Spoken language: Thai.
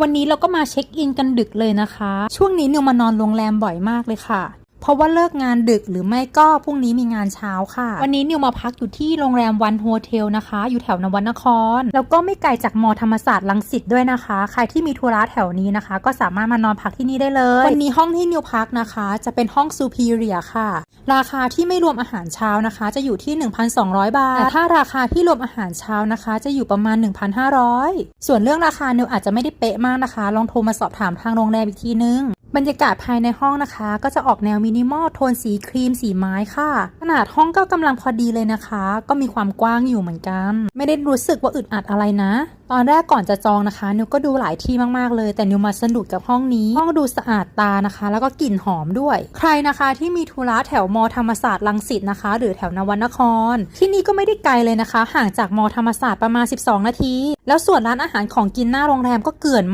วันนี้เราก็มาเช็คอินกันดึกเลยนะคะ ช่วงนี้นิวมานอนโรงแรมบ่อยมากเลยค่ะ ราะว่าเลิกงานดึกหรือไม่ก็พรุ่งนี้มีงานเช้าค่ะ วันนี้นิวมาพักอยู่ที่โรงแรมวันโฮเทลนะคะ อยู่แถวนวนคร แล้วก็ไม่ไกลจากมอธรรมศาสตร์ลังสิตด้วยนะคะ ใครที่มีธุระแถวนี้นะคะ ก็สามารถมานอนพักที่นี่ได้เลย วันนี้ห้องที่นิวพักนะคะ จะเป็นห้องซูพีเรียค่ะ ราคาที่ไม่รวมอาหารเช้านะคะ จะอยู่ที่ 1,200 บาทแต่ถ้าราคาที่รวมอาหารเช้านะคะ จะอยู่ประมาณ 1,500 ส่วนเรื่องราคานิวอาจจะไม่ได้เป๊ะมากนะคะ ลองโทรมาสอบถามทางโรงแรมอีกทีนึง บรรยากาศภายในห้องนะคะ ก็จะออกแนวมินิมอลโทนสีครีมสีไม้ค่ะ ขนาดห้องก็กำลังพอดีเลยนะคะ ก็มีความกว้างอยู่เหมือนกัน ไม่ได้รู้สึกว่าอึดอัดอะไรนะ ตอนแรกก่อนจะจองนะคะ นิวก็ดูหลายที่มากๆเลย แต่นิวมาสนุกกับห้องนี้ ห้องดูสะอาดตานะคะ แล้วก็กลิ่นหอมด้วย ใครนะคะที่มีธุระแถวมอธรรมศาสตร์ลังสิตนะคะ หรือแถวนวนคร ที่นี่ก็ไม่ได้ไกลเลยนะคะ ห่างจากมอธรรมศาสตร์ประมาณ 12 นาที แล้วส่วนร้านอาหารของกินหน้าโรงแรมก็เกื่อนมาก